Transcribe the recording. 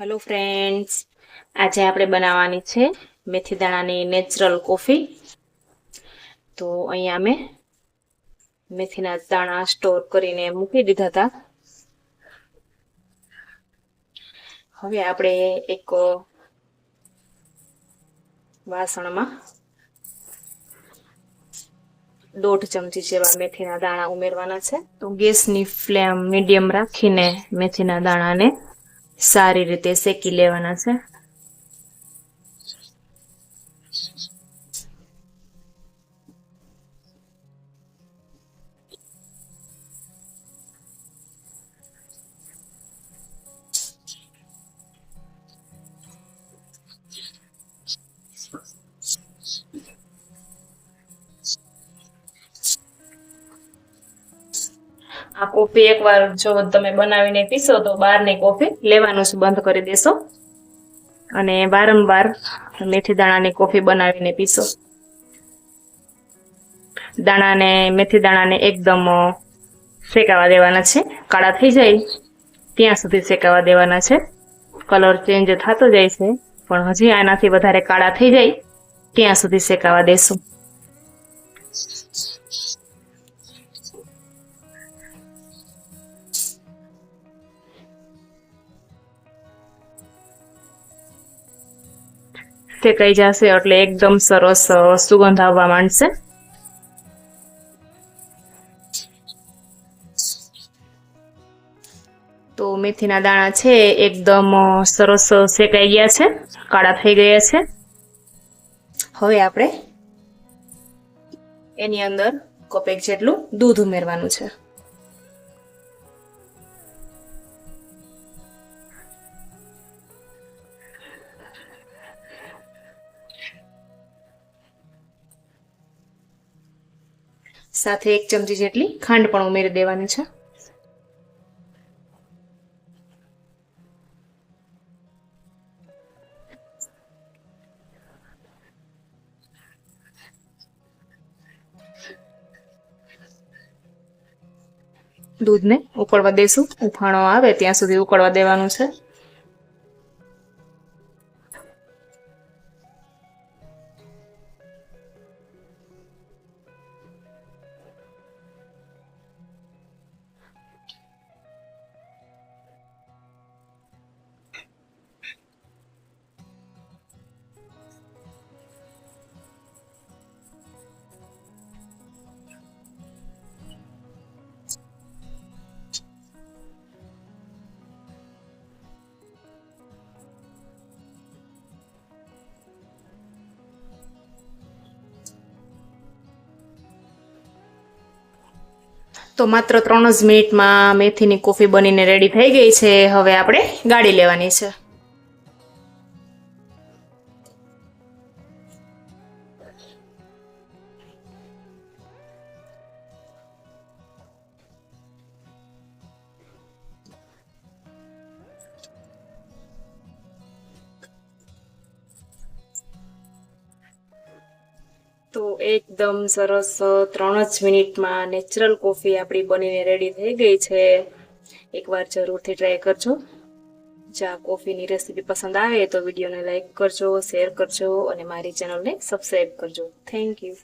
Hello friends આજે આપણે બનાવવાની છે મેથી દાણાની નેચરલ કોફી તો અહીંયા મેં મેથીના દાણા સ્ટોર કરીને મૂકી દીધા હતા. હવે આપણે એક વાસણમાં દોઢ ચમચી જેવા મેથીના દાણા ઉમેરવાના છે. તો ગેસની ફ્લેમ મીડિયમ રાખીને મેથીના દાણાને સારી રીતે શેકી લેવાના છે. આ કોફી એકવાર જો તમે બનાવીને પીશો તો બહારની કોફી લેવાનું બંધ કરી દેશો. અને વારંવાર મેથી દાણાની કોફી બનાવીને પીશો. દાણાને, મેથી દાણાને એકદમ શેકાવા દેવાના છે. કાળા થઈ જાય ત્યાં સુધી શેકાવા દેવાના છે. કલર ચેન્જ થતો જાય છે, પણ હજી આનાથી વધારે કાળા થઈ જાય ત્યાં સુધી શેકાવા દેશું. શેકાઈ જશે એટલે એકદમ સરસ સુગંધ આવવા માંડશે. તો મેથીના દાણા છે, એકદમ સરસ શેકાઈ ગયા છે, કાળા થઈ ગયા છે. હવે આપણે એની અંદર કપેક જેટલું દૂધ ઉમેરવાનું છે. સાથે એક ચમચી જેટલી ખાંડ પણ ઉમેરી દેવાની છે. દૂધને ઉકળવા દેશું. ઉફાણો આવે ત્યાં સુધી ઉકળવા દેવાનું છે. તો માત્ર ત્રણ જ મિનિટમાં મેથીની કોફી બનીને રેડી થઈ ગઈ છે. હવે આપણે ગાળી લેવાની છે. તો એકદમ સરસ ત્રણ જ મિનિટમાં નેચરલ કોફી આપણી બનીને રેડી થઈ ગઈ છે. એકવાર જરૂરથી ટ્રાય કરજો. જો કોફીની રેસીપી પસંદ આવે તો વિડીયોને લાઈક કરજો શેર કરજો અને મારી ચેનલને સબસ્ક્રાઈબ કરજો. Thank you